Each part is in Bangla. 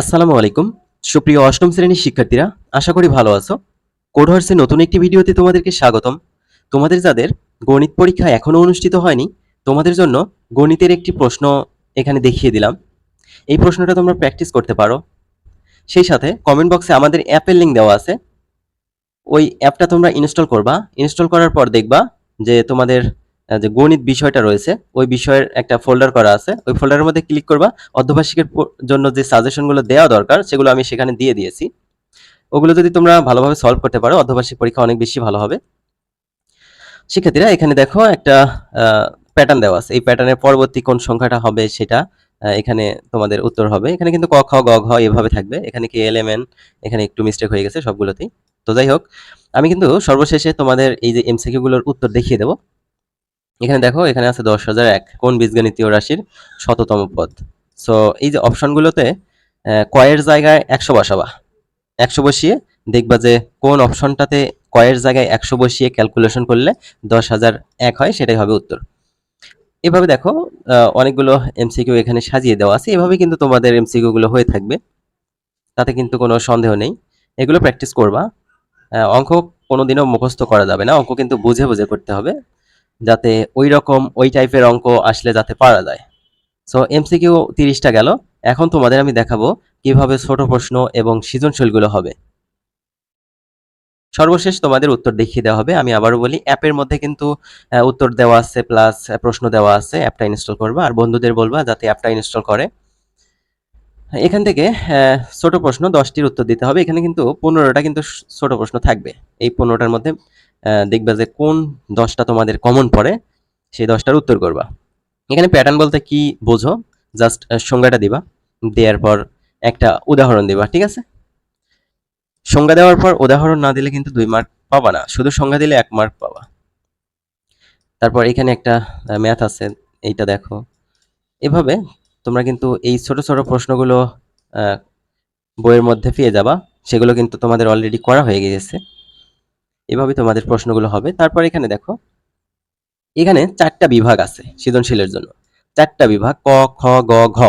আসসালামু আলাইকুম। সুপ্রিয় অষ্টম শ্রেণির শিক্ষার্থীরা, আশা করি ভালো আছো। কোডহার্সের নতুন একটি ভিডিওতে তোমাদেরকে স্বাগতম। তোমাদের যাদের গণিত পরীক্ষা এখনও অনুষ্ঠিত হয়নি, তোমাদের জন্য গণিতের একটি প্রশ্ন এখানে দেখিয়ে দিলাম। এই প্রশ্নটা তোমরা প্র্যাকটিস করতে পারো। সেই সাথে কমেন্ট বক্সে আমাদের অ্যাপের লিঙ্ক দেওয়া আছে। ওই অ্যাপটা তোমরা ইনস্টল করবা। ইনস্টল করার পর দেখবা যে তোমাদের যে গণিত বিষয়টা রয়েছে, ওই বিষয়ের একটা ফোল্ডার করা আছে। ওই ফোল্ডারের মধ্যে ক্লিক করবা। অর্ধবার্ষিকের জন্য যে সাজেশনগুলো দেওয়া দরকার, সেগুলো আমি সেখানে দিয়ে দিয়েছি। ওগুলো যদি তোমরা ভালোভাবে সলভ করতে পারো অর্ধবার্ষিক পরীক্ষা অনেক বেশি ভালো হবে। শিক্ষার্থীরা, এখানে দেখো একটা প্যাটার্ন দেওয়া আছে। এই প্যাটার্নের পরবর্তী কোন সংখ্যাটা হবে সেটা এখানে তোমাদের উত্তর হবে। এখানে কিন্তু ক, খ, গ, ঘ এভাবে থাকবে। এখানে কি এল এম এন এখানে একটু মিস্টেক হয়ে গেছে সবগুলোতেই। তো যাই হোক, আমি কিন্তু সর্বশেষে তোমাদের এই যে এমসিকিউ গুলোর উত্তর দেখিয়ে দেবো। এখানে দেখো, এখানে আছে দশ হাজার এক। কোন বীজগণিতীয় রাশির শততম পদ? সো এই যে অপশনগুলোতে কয়ের জায়গায় একশো বসাবা। একশো বসিয়ে দেখবা যে কোন অপশনটাতে কয়ের জায়গায় একশো বসিয়ে ক্যালকুলেশন করলে দশ হাজার এক হয়, সেটাই হবে উত্তর। এভাবে দেখো অনেকগুলো এমসিকিউ এখানে সাজিয়ে দেওয়া আছে। এভাবে কিন্তু তোমাদের এমসিকিউগুলো হয়ে থাকবে। তাতে কিন্তু কোনো সন্দেহ নেই। এগুলো প্র্যাকটিস করবা। অঙ্ক কোনোদিনও মুখস্থ করা যাবে না। অঙ্ক কিন্তু বুঝে বুঝে করতে হবে। যাতে ওই রকম ওই টাইপের অঙ্ক আসলে যাতে পারা যায়। সো এমসিকিউ তিরিশটা গেল। এখন তোমাদের আমি দেখাবো কীভাবে ছোট প্রশ্ন এবং সৃজনশীলগুলো হবে। সর্বশেষ তোমাদের উত্তর দেখিয়ে দেওয়া হবে। আমি আবারও বলি, অ্যাপের মধ্যে কিন্তু উত্তর দেওয়া আছে প্লাস প্রশ্ন দেওয়া আছে, অ্যাপটা ইনস্টল করবা। আর বন্ধুদের বলবা যাতে অ্যাপটা ইনস্টল করে। এখান থেকে ছোট প্রশ্ন দশটির উত্তর দিতে হবে। এখানে কিন্তু পনেরোটা কিন্তু ছোট প্রশ্ন থাকবে। এই পনেরোটার মধ্যে দেখবা যে কোন দশটা তোমাদের কমন পড়ে, সেই দশটার উত্তর করবা। এখানে প্যাটার্ন বলতে কি বোঝো? জাস্ট সংজ্ঞাটা দিবা। দেওয়ার পর একটা উদাহরণ দিবা, ঠিক আছে? সংজ্ঞা দেওয়ার পর উদাহরণ না দিলে কিন্তু দুই মার্ক পাবা না। শুধু সংজ্ঞা দিলে এক মার্ক পাবা। তারপর এখানে একটা ম্যাথ আছে, এইটা দেখো। এভাবে তোমরা কিন্তু এই ছোট ছোট প্রশ্নগুলো বইয়ের মধ্যে পেয়ে যাবা। সেগুলো কিন্তু তোমাদের অলরেডি করা হয়ে গিয়েছে। এভাবে তোমাদের প্রশ্নগুলো হবে। তারপর এখানে দেখো, এখানে চারটা বিভাগ আছে সৃজনশীলের জন্য। চারটা বিভাগ, ক, খ, গ, ঘ।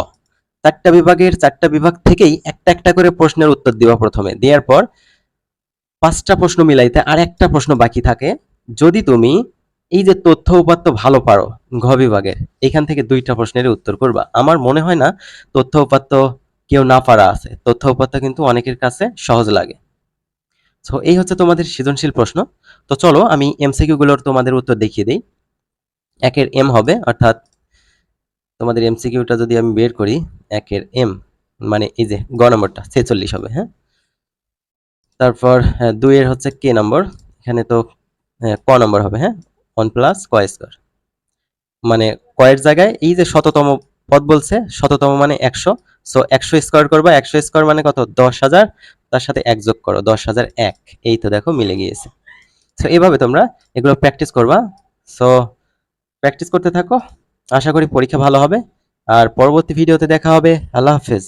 চারটা বিভাগের, চারটা বিভাগ থেকেই একটা একটা করে প্রশ্নের উত্তর দিবা প্রথমে। দেওয়ার পর পাঁচটা প্রশ্ন মিলাইতে আর একটা প্রশ্ন বাকি থাকে। যদি তুমি এই যে তথ্য উপাত্ত ভালো পারো ঘ বিভাগের, এখান থেকে দুইটা প্রশ্নের উত্তর করবা। আমার মনে হয় না তথ্য উপাত্ত কেউ না পারা আছে। তথ্য উপাত্ত কিন্তু অনেকের কাছে সহজ লাগে। সো এই হচ্ছে তোমাদের সৃজনশীল প্রশ্ন। তো চলো আমি এমসিকিউ গুলোর তোমাদের উত্তর দেখিয়ে দিই। একের এম হবে অর্থাৎ তোমাদের এমসিকিউটা যদি আমি বের করি একের এম মানে এই যে গ নম্বরটা ছেচল্লিশ হবে হ্যাঁ? তারপর হ্যাঁ, দুইয়ের হচ্ছে কে নম্বর? এখানে তো হ্যাঁ, ক নম্বর হবে হ্যাঁ? ওয়ান প্লাস ক স্কোয়ার। মানে কয়ের জায়গায় এই যে শততম পদ বলছে শততম মানে একশো সো একশো স্কোয়ার করবা, একশো স্কোয়ার মানে কত? দশ হাজার। তার সাথে এক যোগ করো, দশ হাজার এক। এই তো দেখো, মিলে গিয়েছে। সো এইভাবে তোমরা এগুলো প্র্যাকটিস করবা। সো প্র্যাকটিস করতে থাকো। আশা করি পরীক্ষা ভালো হবে। আর পরবর্তী ভিডিওতে দেখা হবে। আল্লাহ হাফেজ।